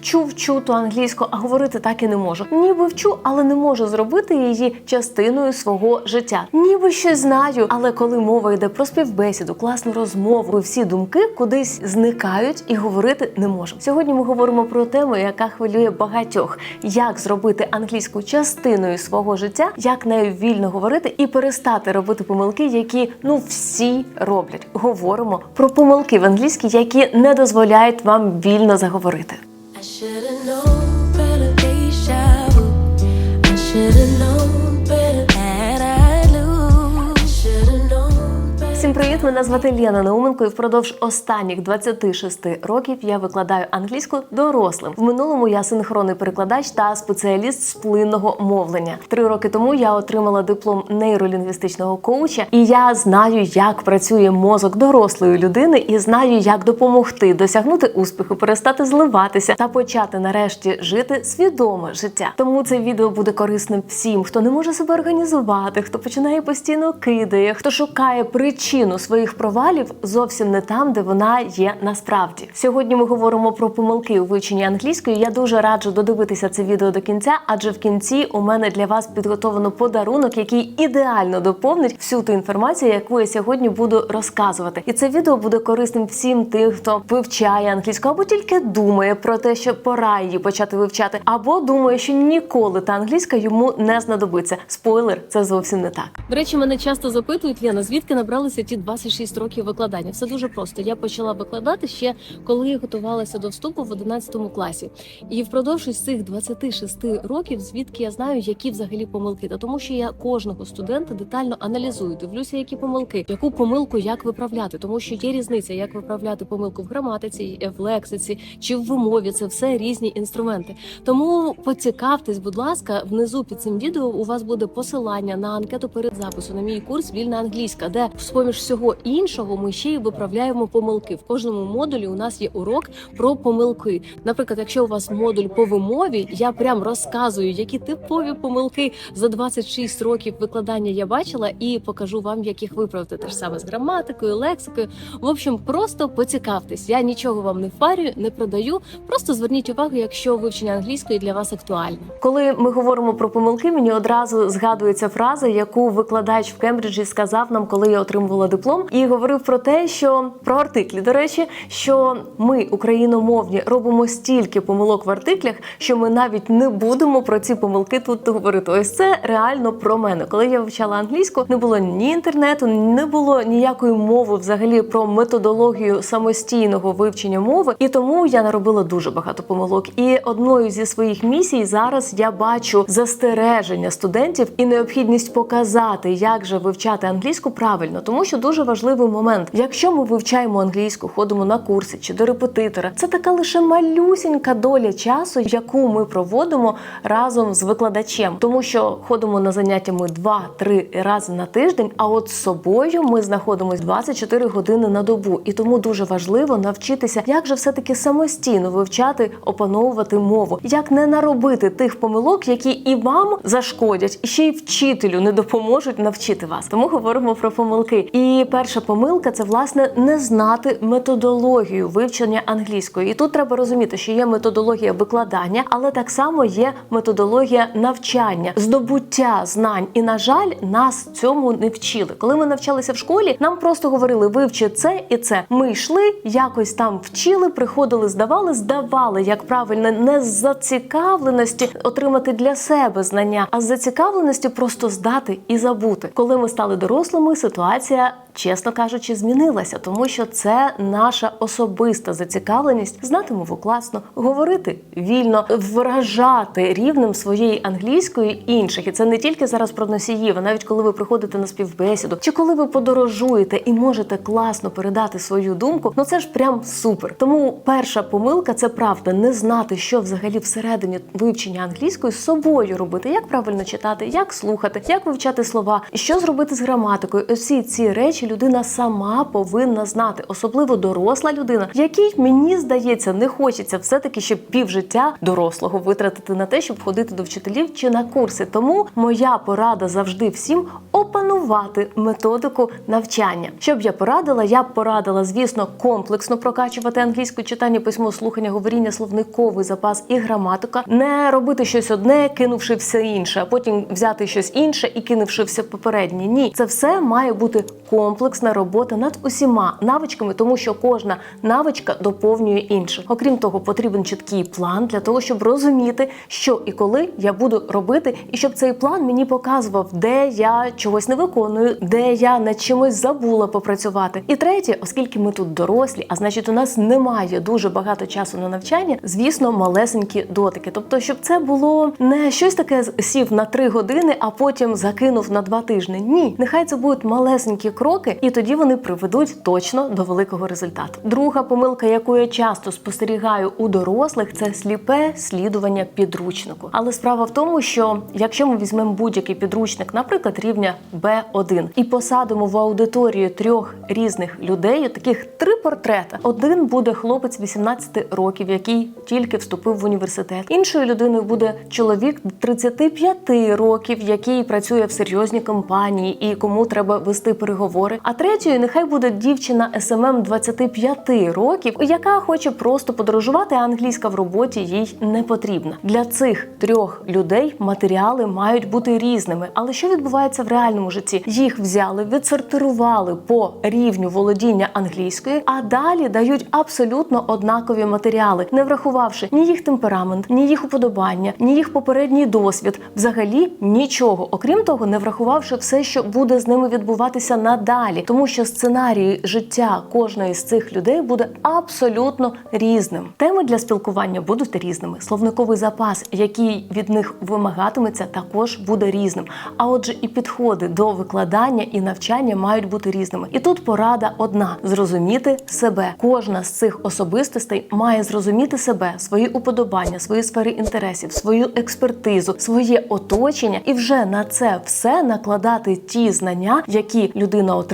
вчу, вчу ту англійську, а говорити так і не можу. Ніби вчу, але не можу зробити її частиною свого життя. Ніби щось знаю, але коли мова йде про співбесіду, класну розмову, всі думки кудись зникають і говорити не можемо. Сьогодні ми говоримо про тему, яка хвилює багатьох: як зробити англійську частиною свого життя, як нею вільно говорити і перестати робити помилки, які ну всі роблять. Говоримо про помилки в англійській, які не дозволяють вам вільно заговорити. I should have known better, they shout. I should have known. Всім привіт! Мене звати Лена Науменко, і впродовж останніх 26 років я викладаю англійську дорослим. В минулому я синхронний перекладач та спеціаліст з плинного мовлення. Три роки тому я отримала диплом нейролінгвістичного коуча, і я знаю, як працює мозок дорослої людини, і знаю, як допомогти досягнути успіху, перестати зливатися та почати нарешті жити свідоме життя. Тому це відео буде корисним всім, хто не може себе організувати, хто починає постійно кидає, хто шукає причину своїх провалів зовсім не там, де вона є насправді. Сьогодні ми говоримо про помилки у вивченні англійської. Я дуже раджу додивитися це відео до кінця, адже в кінці у мене для вас підготовлено подарунок, який ідеально доповнить всю ту інформацію, яку я сьогодні буду розказувати. І це відео буде корисним всім тим, хто вивчає англійську або тільки думає про те, що пора її почати вивчати, або думає, що ніколи та англійська йому не знадобиться. Спойлер, це зовсім не так. До речі, мене часто запитують, Лена, звідки набралися 26 років викладання? Все дуже просто. Я почала викладати ще коли готувалася до вступу в 11 класі. І впродовж цих 26 років, звідки я знаю, які взагалі помилки, та тому, що я кожного студента детально аналізую, дивлюся, які помилки, яку помилку як виправляти, тому що є різниця, як виправляти помилку в граматиці, в лексиці чи в вимові. Це все різні інструменти. Тому поцікавтесь, будь ласка, внизу під цим відео у вас буде посилання на анкету перед запису на мій курс Вільна англійська, де з поміж всього іншого ми ще й виправляємо помилки. В кожному модулі у нас є урок про помилки. Наприклад, якщо у вас модуль по вимові, я прям розказую, які типові помилки за 26 років викладання я бачила, і покажу вам, як їх виправити. Те ж саме з граматикою, лексикою. В общем, просто поцікавтесь. Я нічого вам не впарюю, не продаю. Просто зверніть увагу, якщо вивчення англійської для вас актуальне. Коли ми говоримо про помилки, мені одразу згадується фраза, яку викладач в Кембриджі сказав нам, коли я отримувала диплом, і говорив про те, що про артиклі, до речі, що ми, україномовні, робимо стільки помилок в артиклях, що ми навіть не будемо про ці помилки тут говорити. Ось це реально про мене. Коли я вивчала англійську, не було ні інтернету, не було ніякої мови взагалі про методологію самостійного вивчення мови, і тому я наробила дуже багато помилок. І одною зі своїх місій зараз я бачу застереження студентів і необхідність показати, як же вивчати англійську правильно, тому що дуже важливий момент. Якщо ми вивчаємо англійську, ходимо на курси чи до репетитора, це така лише малюсінька доля часу, яку ми проводимо разом з викладачем, тому що ходимо на заняття ми 2-3 рази на тиждень. А от з собою ми знаходимося 24 години на добу, і тому дуже важливо навчитися, як же все таки самостійно вивчати, опановувати мову, як не наробити тих помилок, які і вам зашкодять, і ще й вчителю не допоможуть навчити вас. Тому говоримо про помилки. І перша помилка це власне не знати методологію вивчення англійської. І тут треба розуміти, що є методологія викладання, але так само є методологія навчання, здобуття знань. І на жаль, нас цьому не вчили. Коли ми навчалися в школі, нам просто говорили вивчи це і це. Ми йшли, якось там вчили, приходили, здавали, здавали, як правильно, не з зацікавленості отримати для себе знання, а з зацікавленості просто здати і забути. Коли ми стали дорослими, ситуація. 감사합니다. Чесно кажучи, змінилася, тому що це наша особиста зацікавленість знати мову класно, говорити вільно, вражати рівнем своєї англійської інших. І це не тільки зараз про носіїв, а навіть коли ви приходите на співбесіду, чи коли ви подорожуєте і можете класно передати свою думку, ну це ж прям супер. Тому перша помилка це правда не знати, що взагалі всередині вивчення англійської з собою робити, як правильно читати, як слухати, як вивчати слова, що зробити з граматикою. Усі ці речі людина сама повинна знати, особливо доросла людина, якій мені здається, не хочеться все-таки ще півжиття дорослого витратити на те, щоб ходити до вчителів чи на курси. Тому моя порада завжди всім опанувати методику навчання. Що б я порадила? Я б порадила, звісно, комплексно прокачувати англійську читання, письмо, слухання, говоріння, словниковий запас і граматика. Не робити щось одне, кинувши все інше, а потім взяти щось інше і кинувши все попереднє. Ні, це все має бути комплексна робота над усіма навичками, тому що кожна навичка доповнює іншу. Окрім того, потрібен чіткий план для того, щоб розуміти, що і коли я буду робити, і щоб цей план мені показував, де я чогось не виконую, де я над чимось забула попрацювати. І третє, оскільки ми тут дорослі, а значить, у нас немає дуже багато часу на навчання, звісно, малесенькі дотики. Тобто, щоб це було не щось таке сів на три години, а потім закинув на два тижні. Ні, нехай це будуть малесенькі кроки, і тоді вони приведуть точно до великого результату. Друга помилка, яку я часто спостерігаю у дорослих, це сліпе слідування підручнику. Але справа в тому, що якщо ми візьмемо будь-який підручник, наприклад, рівня Б1, і посадимо в аудиторію трьох різних людей, таких три портрета. Один буде хлопець 18 років, який тільки вступив в університет. Іншою людиною буде чоловік 35 років, який працює в серйозній компанії і кому треба вести переговори. А третьою нехай буде дівчина СММ 25 років, яка хоче просто подорожувати, а англійська в роботі їй не потрібна. Для цих трьох людей матеріали мають бути різними. Але що відбувається в реальному житті? Їх взяли, відсортирували по рівню володіння англійської, а далі дають абсолютно однакові матеріали, не врахувавши ні їх темперамент, ні їх уподобання, ні їх попередній досвід, взагалі нічого. Окрім того, не врахувавши все, що буде з ними відбуватися надалі, тому що сценарій життя кожної з цих людей буде абсолютно різним. Теми для спілкування будуть різними. Словниковий запас, який від них вимагатиметься, також буде різним. А отже, і підходи до викладання і навчання мають бути різними. І тут порада одна: зрозуміти себе. Кожна з цих особистостей має зрозуміти себе, свої уподобання, свої сфери інтересів, свою експертизу, своє оточення, і вже на це все накладати ті знання, які людина отримує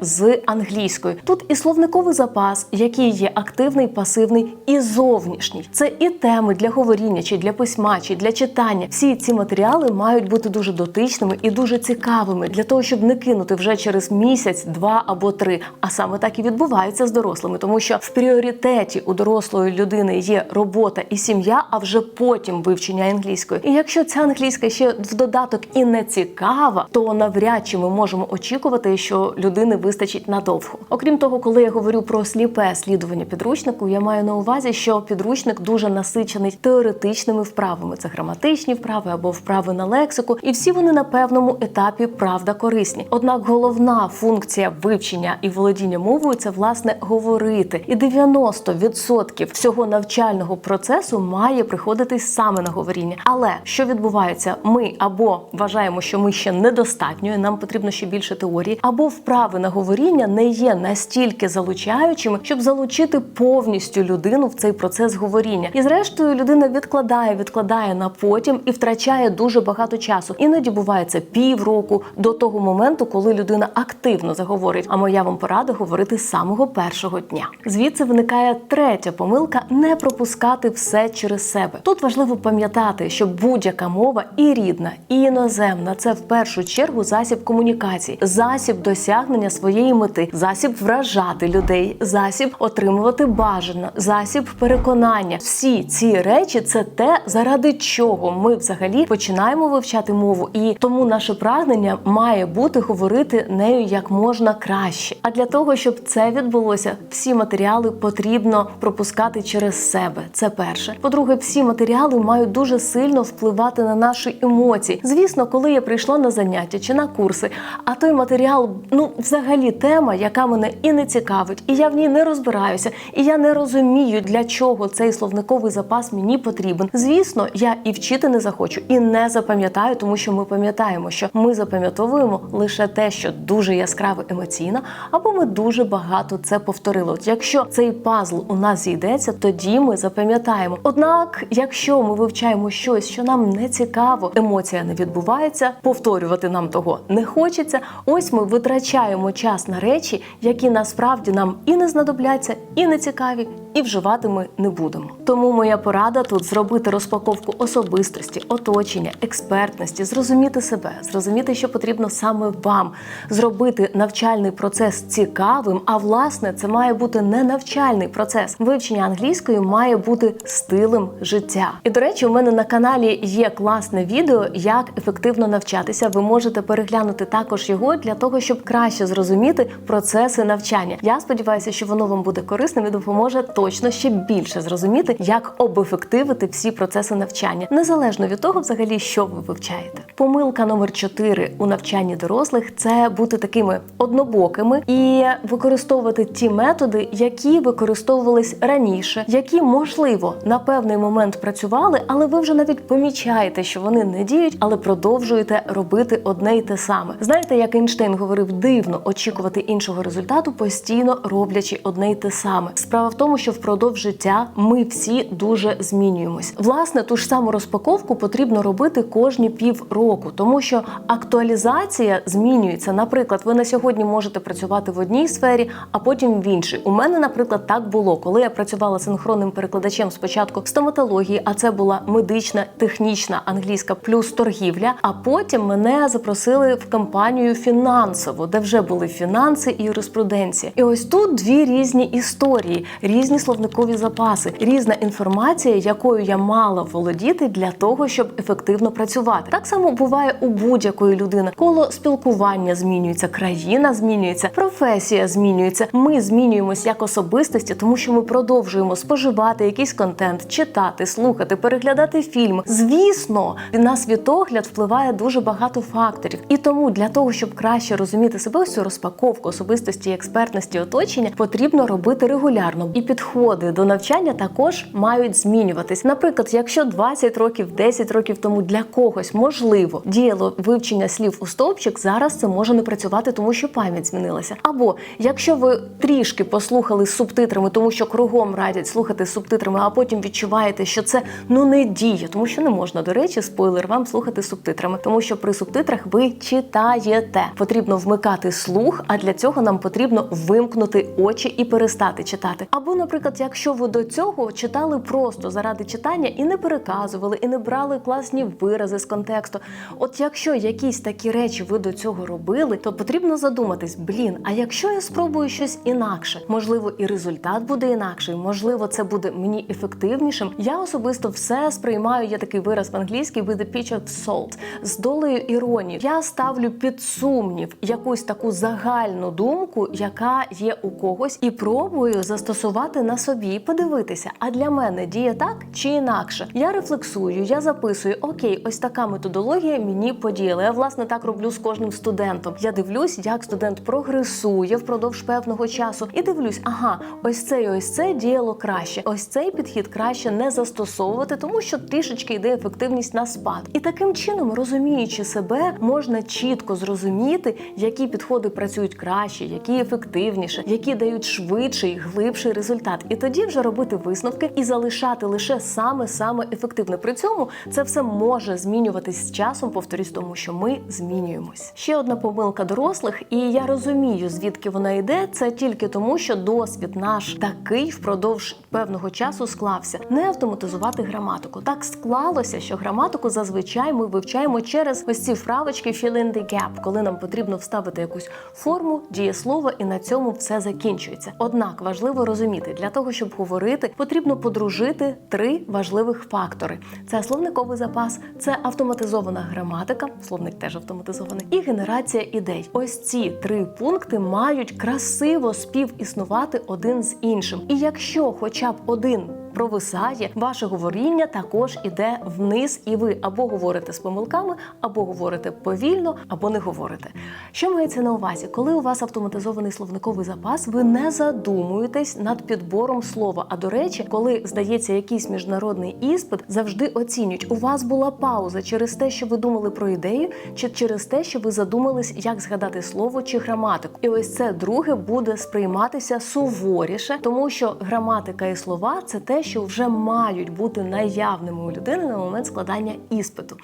з англійської. Тут і словниковий запас, який є активний, пасивний і зовнішній. Це і теми для говоріння, чи для письма, чи для читання. Всі ці матеріали мають бути дуже дотичними і дуже цікавими для того, щоб не кинути вже через місяць, два або три. А саме так і відбувається з дорослими, тому що в пріоритеті у дорослої людини є робота і сім'я, а вже потім вивчення англійської. І якщо ця англійська ще в додаток і не цікава, то навряд чи ми можемо очікувати, що людини вистачить надовго. Окрім того, коли я говорю про сліпе слідування підручнику, я маю на увазі, що підручник дуже насичений теоретичними вправами. Це граматичні вправи або вправи на лексику, і всі вони на певному етапі правда корисні. Однак головна функція вивчення і володіння мовою це власне говорити. І 90% всього навчального процесу має приходитись саме на говоріння. Але що відбувається? Ми або вважаємо, що ми ще недостатньо, і нам потрібно ще більше теорії, або вправи на говоріння не є настільки залучаючими, щоб залучити повністю людину в цей процес говоріння. І зрештою людина відкладає, відкладає на потім і втрачає дуже багато часу. Іноді буває це півроку до того моменту, коли людина активно заговорить. А моя вам порада говорити з самого першого дня. Звідси виникає третя помилка не пропускати все через себе. Тут важливо пам'ятати, що будь-яка мова і рідна, і іноземна це в першу чергу засіб комунікації, засіб досягнення своєї мети, засіб вражати людей, засіб отримувати бажане, засіб переконання. Всі ці речі це те, заради чого ми взагалі починаємо вивчати мову, і тому наше прагнення має бути говорити нею як можна краще. А для того, щоб це відбулося, всі матеріали потрібно пропускати через себе. Це перше. По-друге, всі матеріали мають дуже сильно впливати на наші емоції. Звісно, коли я прийшла на заняття чи на курси, а той матеріал, ну взагалі тема, яка мене і не цікавить, і я в ній не розбираюся, і я не розумію, для чого цей словниковий запас мені потрібен. Звісно, я і вчити не захочу, і не запам'ятаю, тому що ми пам'ятаємо, що ми запам'ятовуємо лише те, що дуже яскраво емоційно, або ми дуже багато це повторили. От якщо цей пазл у нас зійдеться, тоді ми запам'ятаємо. Однак, якщо ми вивчаємо щось, що нам не цікаво, емоція не відбувається, повторювати нам того не хочеться. Ось ми витрачаємо витрачаємо час на речі, які насправді нам і не знадобляться, і не цікаві, і вживати ми не будемо. Тому моя порада тут зробити розпаковку особистості, оточення, експертності, зрозуміти себе, зрозуміти, що потрібно саме вам, зробити навчальний процес цікавим. А власне, це має бути не навчальний процес. Вивчення англійської має бути стилем життя. І до речі, у мене на каналі є класне відео, як ефективно навчатися. Ви можете переглянути також його для того, щоб краще зрозуміти процеси навчання. Я сподіваюся, що воно вам буде корисним і допоможе точно ще більше зрозуміти, як обефективити всі процеси навчання, незалежно від того, взагалі, що ви вивчаєте. Помилка номер 4 у навчанні дорослих це бути такими однобокими і використовувати ті методи, які використовувались раніше, які можливо на певний момент працювали, але ви вже навіть помічаєте, що вони не діють, але продовжуєте робити одне й те саме. Знаєте, як Ейнштейн говорив, дивно очікувати іншого результату, постійно роблячи одне й те саме. Справа в тому, що впродовж життя ми всі дуже змінюємось. Власне, ту ж саму розпаковку потрібно робити кожні півроку, тому що актуалізація змінюється. Наприклад, ви на сьогодні можете працювати в одній сфері, а потім в іншій. У мене, наприклад, так було, коли я працювала синхронним перекладачем спочатку в стоматології, а це була медична, технічна англійська плюс торгівля. А потім мене запросили в компанію фінансову, де вже були фінанси і юриспруденція. І ось тут дві різні історії, різні словникові запаси, різна інформація, якою я мала володіти для того, щоб ефективно працювати. Так само буває у будь-якої людини. Коло спілкування змінюється, країна змінюється, професія змінюється. Ми змінюємось як особистості, тому що ми продовжуємо споживати якийсь контент, читати, слухати, переглядати фільми. Звісно, на світогляд впливає дуже багато факторів. І тому для того, щоб краще розуміти себе, ось цю розпаковку особистості експертності оточення, потрібно робити регулярно. І підходи до навчання також мають змінюватись. Наприклад, якщо 20 років, 10 років тому для когось можливо діяло вивчення слів у стовпчик, зараз це може не працювати, тому що пам'ять змінилася. Або якщо ви трішки послухали з субтитрами, тому що кругом радять слухати з субтитрами, а потім відчуваєте, що це ну не діє, тому що не можна, до речі, спойлер вам слухати субтитрами, тому що при субтитрах ви читаєте. Потрібно вмикати слух, а для цього нам потрібно вимкнути очі і перестати читати. Або, наприклад, якщо ви до цього читали просто заради читання і не переказували, і не брали класні вирази з контексту. От якщо якісь такі речі ви до цього робили, то потрібно задуматись: блін, а якщо я спробую щось інакше, можливо, і результат буде інакший, можливо, це буде мені ефективнішим. Я особисто все сприймаю. Є такий вираз в англійській with a pitch of salt, з долею іронії. Я ставлю під сумнів якусь таку загальну думку, яка є у когось, і пробую застосувати на собі і подивитися, а для мене діє так чи інакше. Я рефлексую, я записую, окей, ось така методологія мені подіяла. Я власне так роблю з кожним студентом. Я дивлюсь, як студент прогресує впродовж певного часу, і дивлюсь, ага, ось це і ось це діяло краще. Ось цей підхід краще не застосовувати, тому що трішечки йде ефективність на спад. І таким чином, розуміючи себе, можна чітко зрозуміти, які підходи працюють краще, які ефективніше, які дають швидший, глибший результат. І тоді вже робити висновки і залишати лише саме саме ефективне. При цьому це все може змінюватись з часом. Повторюсь, тому що ми змінюємось. Ще одна помилка дорослих, і я розумію, звідки вона йде. Це тільки тому, що досвід наш такий впродовж певного часу склався. Не автоматизувати граматику. Так склалося, що граматику зазвичай ми вивчаємо через ось ці вправочки fill in the gap, коли нам потрібно вставити якусь форму, дієслово, і на цьому все закінчується. Однак важливо розуміти, для того, щоб говорити, потрібно подружити три важливих фактори: це словниковий запас, це автоматизована граматика, словник теж автоматизований, і генерація ідей. Ось ці три пункти мають красиво співіснувати один з іншим. І якщо хоча б один провисає, ваше говоріння також іде вниз, і ви або говорите з помилками, або говорите повільно, або не говорите. Що мається на увазі? Коли у вас автоматизований словниковий запас, ви не задумуєтесь над підбором слова. А до речі, коли здається якийсь міжнародний іспит, завжди оцінюють, у вас була пауза через те, що ви думали про ідею, чи через те, що ви задумались, як згадати слово чи граматику. І ось це друге буде сприйматися суворіше, тому що граматика і слова це те, що вже мають бути наявними у людини на момент складання іспиту.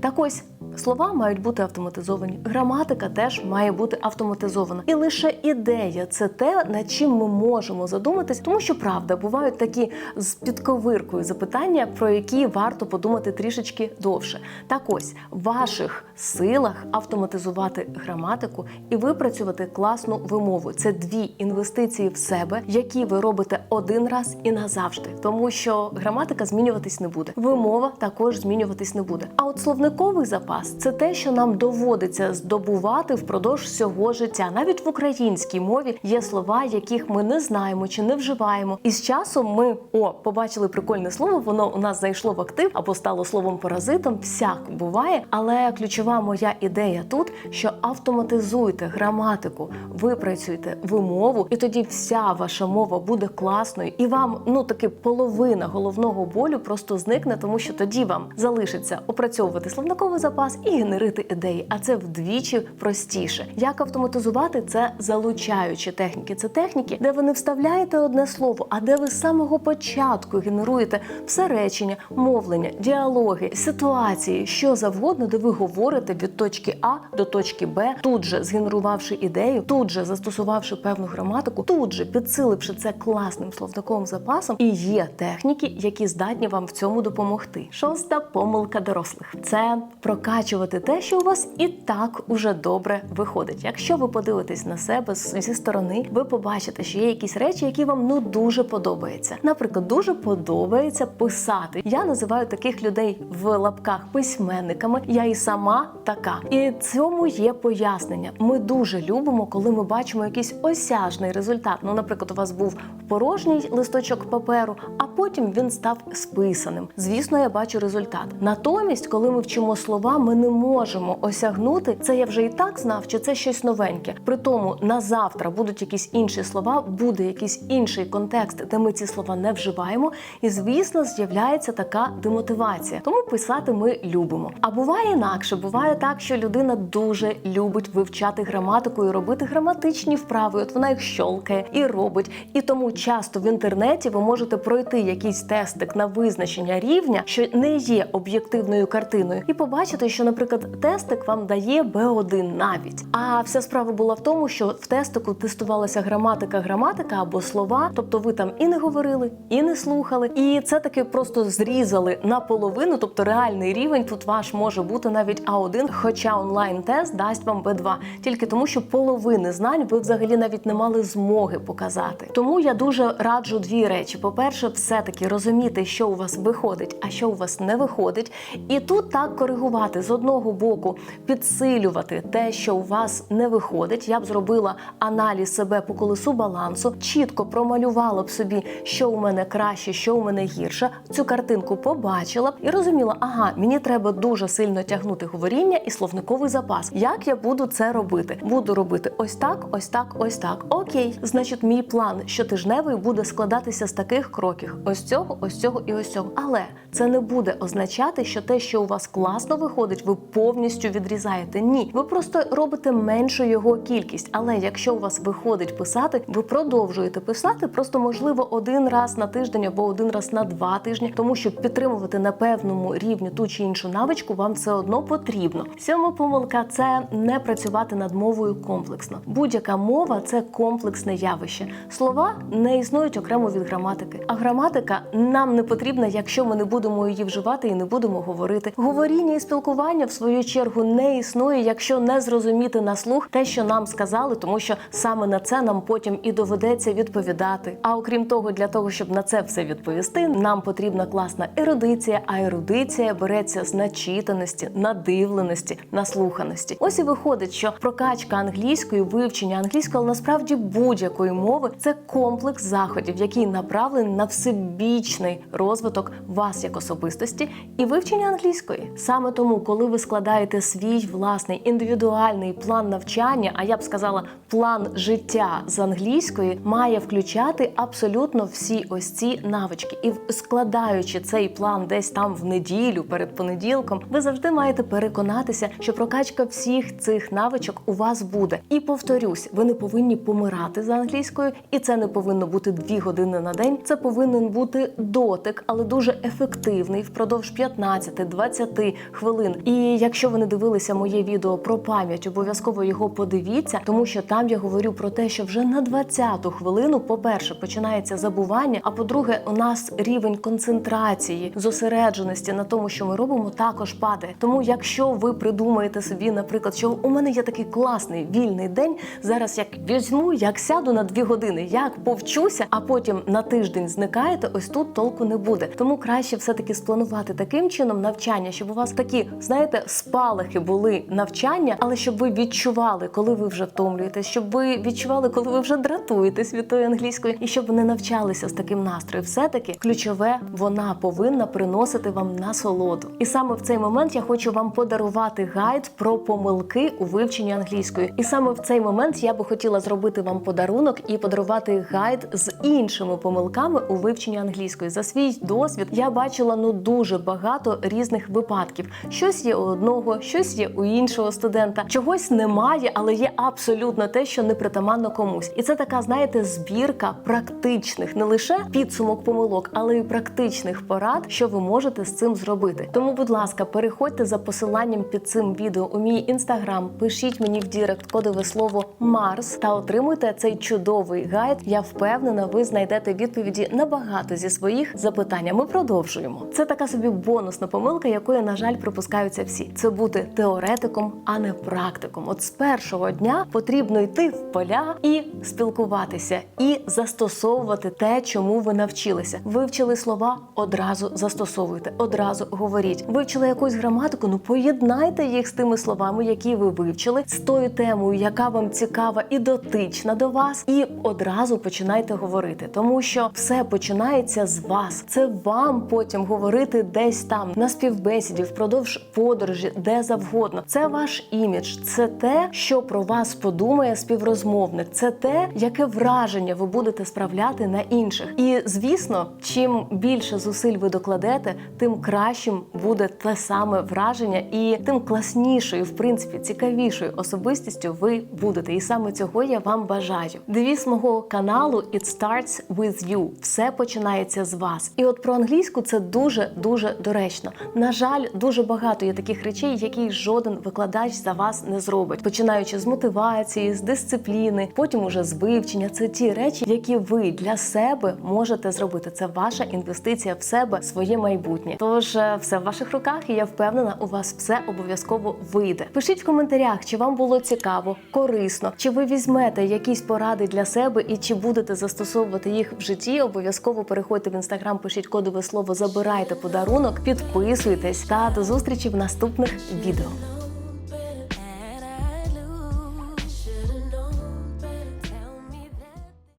Так ось слова мають бути автоматизовані, граматика теж має бути автоматизована. І лише ідея це те, над чим ми можемо задуматись, тому що правда бувають такі з підковиркою запитання, про які варто подумати трішечки довше. Так ось в ваших силах автоматизувати граматику і випрацювати класну вимову. Це дві інвестиції в себе, які ви робите один раз і назавжди, тому що граматика змінюватись не буде. Вимова також змінюватись не буде. А от словниковий запас це те, що нам доводиться здобувати впродовж всього життя. Навіть в українській мові є слова, яких ми не знаємо чи не вживаємо. І з часом ми о побачили прикольне слово, воно у нас зайшло в актив або стало словом паразитом. Всяк буває, але ключова моя ідея тут, що автоматизуйте граматику, випрацюйте вимову, і тоді вся ваша мова буде класною, і вам ну таки половина головного болю просто зникне, тому що тоді вам залишиться опрацьовувати словниковий запас і генерити ідеї. А це вдвічі простіше. Як автоматизувати це залучаючи техніки? Це техніки, де ви не вставляєте одне слово, а де ви з самого початку генеруєте все речення, мовлення, діалоги, ситуації, що завгодно, де ви говорите від точки А до точки Б, тут же згенерувавши ідею, тут же застосувавши певну граматику, тут же підсиливши це класним словниковим запасом, і є техніки, які здатні вам в цьому допомогти. Шоста помилка дорослих це прокачувати те, що у вас і так уже добре виходить. Якщо ви подивитесь на себе зі сторони, ви побачите, що є якісь речі, які вам ну дуже подобаються. Наприклад, дуже подобається писати. Я називаю таких людей в лапках письменниками. Я і сама така. І цьому є пояснення. Ми дуже любимо, коли ми бачимо якийсь осяжний результат. Ну, наприклад, у вас був порожній листочок паперу, а потім він став списаним. Звісно, я бачу результат. Натомість, коли ми вчимо слова, ми не можемо осягнути це. Я вже і так знав, чи це щось новеньке. При тому на завтра будуть якісь інші слова, буде якийсь інший контекст, де ми ці слова не вживаємо. І звісно, з'являється така демотивація. Тому писати ми любимо. А буває інакше. Буває так, що людина дуже любить вивчати граматику і робити граматичні вправи. От вона їх щолкає і робить. І тому часто в інтернеті ви можете пройти якийсь тестик на визначення рівня, що не є об'єктивною картиною, і побачити, що, наприклад, тестик вам дає Б1 навіть. А вся справа була в тому, що в тестику тестувалася граматика, граматика або слова, тобто ви там і не говорили, і не слухали, і це таки просто зрізали наполовину, тобто реальний рівень тут ваш може бути навіть А1, хоча онлайн-тест дасть вам Б2, тільки тому, що половини знань ви взагалі навіть не мали змоги показати. Тому я дуже раджу дві речі: по-перше, все-таки розуміти, що у вас виходить, а що у вас не виходить, і тут так коригувати з одного боку, підсилювати те, що у вас не виходить. Я б зробила аналіз себе по колесу балансу, чітко промалювала б собі, що у мене краще, що у мене гірше. Цю картинку побачила б і розуміла, ага, мені треба дуже сильно тягнути говоріння і словниковий запас. Як я буду це робити? Буду робити ось так, ось так, ось так. Окей, значить, мій план щотижневий буде складатися з таких кроків: ось цього, ось цього і ось цього. Але це не буде означати, що те, що у вас класно виходить, ви повністю відрізаєте. Ні, ви просто робите меншу його кількість. Але якщо у вас виходить писати, ви продовжуєте писати, просто можливо один раз на тиждень або один раз на два тижні, тому що підтримувати на певному рівні ту чи іншу навичку вам все одно потрібно. Сьома помилка це не працювати над мовою комплексно. Будь-яка мова це комплексне явище. Слова не існують окремо від граматики, а граматика нам не потрібна, якщо ми не будемо її вживати і не будемо говорити. Говоріння і спілкування в свою чергу не існує, якщо не зрозуміти на слух те, що нам сказали, тому що саме на це нам потім і доведеться відповідати. А окрім того, для того, щоб на це все відповісти, нам потрібна класна ерудиція. А ерудиція береться з начитаності, надивленості, наслуханості. Ось і виходить, що прокачка англійської, вивчення англійської, але насправді будь-якої мови це комплекс заходів, який направлений на всебічний розвиток вас як особистості і вивчення англійської. Саме тому, коли ви складаєте свій власний індивідуальний план навчання, а я б сказала, план життя з англійської, має включати абсолютно всі ось ці навички. І складаючи цей план десь там в неділю перед понеділком, ви завжди маєте переконатися, що прокачка всіх цих навичок у вас буде. І повторюсь, ви не повинні помирати за англійською, і це не повинно бути дві години на день. Це повинен бути дотик, але дуже ефективний впродовж 15-20 хвилин. І якщо ви не дивилися моє відео про пам'ять, обов'язково його подивіться, тому що там я говорю про те, що вже на 20-ту хвилину, по-перше, починається забування. А по-друге, у нас рівень концентрації, зосередженості на тому, що ми робимо, також падає. Тому, якщо ви придумаєте собі, наприклад, що у мене є такий класний вільний день, зараз як візьму, як сяду на дві години, як повчуся, а потім на тиждень зникаєте, ось тут толку не буде. Тому краще все-таки спланувати таким чином навчання, щоб у вас такі, знаєте, спалахи були навчання, але щоб ви відчували, коли ви вже втомлюєтесь, щоб ви відчували, коли ви вже дратуєтесь від тої англійської, і щоб не навчалися з таким настроєм. Все-таки ключове вона повинна приносити вам насолоду. І саме в цей момент я хочу вам подарувати гайд про помилки у вивченні англійської. І саме в цей момент я би хотіла зробити вам подарунок і подарувати гайд з іншими помилками у вивченні англійської. За свій досвід я бачила ну дуже багато різних випадків. Щось є у одного, щось є у іншого студента, чогось немає, але є абсолютно те, що не притаманно комусь. І це така, знаєте, збірка практичних, не лише підсумок помилок, але й практичних порад, що ви можете з цим зробити. Тому, будь ласка, переходьте за посиланням під цим відео у мій інстаграм, пишіть мені в Дірект кодове слово Марс та отримуйте цей чудовий гайд. Я впевнена, ви знайдете відповіді на багато зі своїх запитань. Ми продовжуємо. Це така собі бонусна помилка, якої, на жаль, припускаються всі. Це бути теоретиком, а не практиком. От з першого дня потрібно йти в поля і спілкуватися, і застосовувати те, чому ви навчилися. Вивчили слова, одразу застосовуйте, одразу говоріть. Вивчили якусь граматику, ну поєднайте їх з тими словами, які ви вивчили, з тою темою, яка вам цікава і дотична до вас, і одразу починайте говорити, тому що все починається з вас. Це вам потім говорити десь там на співбесіді, впродовж подорожі, де завгодно. Це ваш імідж, це те, що про вас подумає співрозмовник. Це те, яке враження ви будете справляти на інших. І звісно, чим більше зусиль ви докладете, тим кращим буде те саме враження, і тим класнішою, в принципі, цікавішою особистістю ви будете. І саме цього я вам бажаю. Девіз мого каналу It starts with you. Все починається з вас. І от про англійську це дуже дуже доречно. На жаль, дуже багато є таких речей, які жоден викладач за вас не зробить, починаючи з мотивації, з дисципліни, потім уже з вивчення. Це ті речі, які ви для себе можете зробити. Це ваша інвестиція в себе, своє майбутнє. Тож е, все в ваших руках, і я впевнена, у вас все обов'язково вийде. Пишіть в коментарях, чи вам було цікаво, корисно, чи ви візьмете якісь поради для себе і чи будете застосовувати їх в житті. Обов'язково переходьте в інстаграм, пишіть кодове слово Забирайте подарунок, підписуйтесь та до зустрічі в наступних відео.